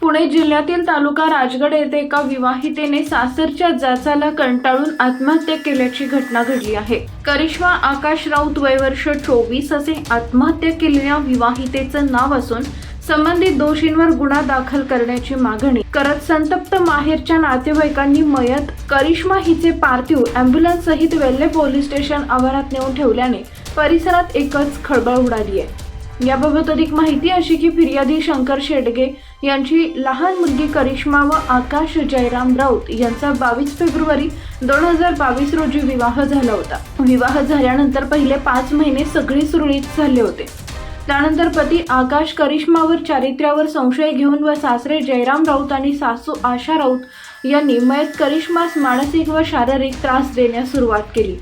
पुणे जिल्ह्यातील तालुका राजगड येथे एका विवाहितेने सासरच्या जाचाला कंटाळून आत्महत्या केल्याची घटना घडली आहे. करिश्मा आकाश राऊत वय वर्ष चोवीस असे आत्महत्या केलेल्या विवाहितेचं नाव असून संबंधित दोषींवर गुन्हा दाखल करण्याची मागणी. करत संतप्त माहेरच्या नातेवाईकांनी मयत करिश्मा हिचे पार्थिव अँब्युलन्स सहित वेल्हे पोलीस स्टेशन आवारात नेऊन ठेवल्याने परिसरात एकच खळबळ उडाली आहे. याबाबत अधिक माहिती अशी की फिर्यादी शंकर शेडगे यांची लहान मुलगी करिश्मा व आकाश जयराम राऊत यांचा बावीस फेब्रुवारी दोन हजार बावीस रोजी विवाह झाला होता. विवाह झाल्यानंतर पहिले पाच महिने सगळे सुरळीत झाले होते. त्यानंतर पती आकाश करिश्मावर चारित्र्यावर संशय घेऊन व सासरे जयराम राऊत आणि सासू आशा राऊत यांनी मयत करिश्मास मानसिक व शारीरिक त्रास देण्यास सुरुवात केली.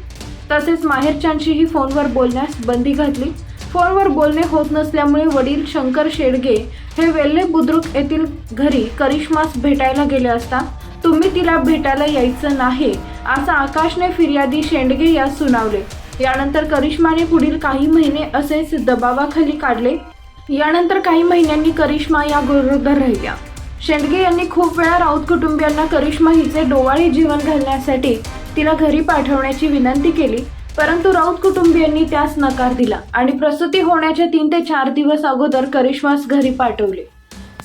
तसेच माहेरच्यांशीही फोनवर बोलण्यास बंदी घातली. फोनवर बोलणे होत नसल्यामुळे वडील शंकर शेडगे हे वेल्हे बुद्रुक येथील घरी करिश्मास भेटायला गेले असता तुम्ही तिला भेटायला यायचं नाही असं आकाशने फिर्यादी शेंडगे यास सुनावले. यानंतर करिश्माने पुढील काही महिने असेच दबावाखाली काढले. यानंतर काही महिन्यांनी करिश्मा या गरोदर राहिल्या. शेंडगे यांनी खूप वेळा राऊत कुटुंबियांना करिश्मा हिचे डोवाळे जीवन घालण्यासाठी तिला घरी पाठवण्याची विनंती केली. परंतु राऊत कुटुंबियांनी त्यास नकार दिला आणि प्रसूती होण्याच्या तीन ते चार दिवस अगोदर करिश्मास घरी पाठवले.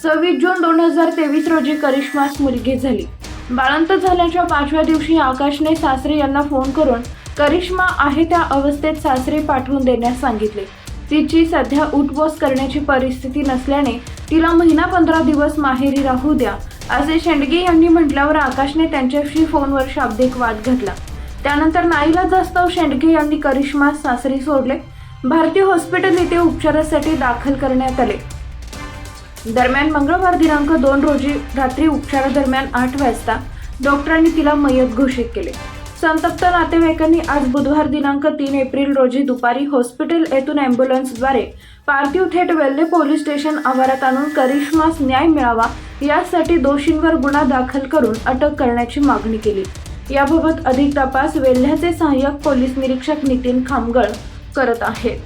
सव्वीस जून दोन हजार तेवीस रोजी करिश्मास मुलगी झाली. बाळंत झाल्याच्या पाचव्या दिवशी आकाशने सासरे यांना फोन करून करिश्मा आहे त्या अवस्थेत सासरे पाठवून देण्यास सांगितले. तिची सध्या उठबोस करण्याची परिस्थिती नसल्याने तिला महिना पंधरा दिवस माहेरी राहू द्या असे शेंडगे यांनी म्हटल्यावर आकाशने त्यांच्याशी फोनवर शाब्दिक वाद घातला. त्यानंतर नाईलाजास्तव शेंडगे यांनी करिश्मा सासरी सोडले. भारतीय हॉस्पिटल येथे उपचारासाठी दाखल करण्यात आले. दरम्यान मंगळवार दिनांक दोन रोजी रात्री उपचारादरम्यान आठ वाजता डॉक्टरांनी तिला मयत घोषित केले. संतप्त नातेवाईकांनी आज बुधवार दिनांक तीन एप्रिल रोजी दुपारी हॉस्पिटल येथून अँब्युलन्सद्वारे पार्थिव थेट वेल्हे पोलीस स्टेशन आवारात आणून करिश्मास न्याय मिळावा यासाठी दोषींवर गुन्हा दाखल करून अटक करण्याची मागणी केली. याबाबत अधिक तपास वेल्ह्याचे सहाय्यक पोलीस निरीक्षक नितीन खामगळ करत आहेत.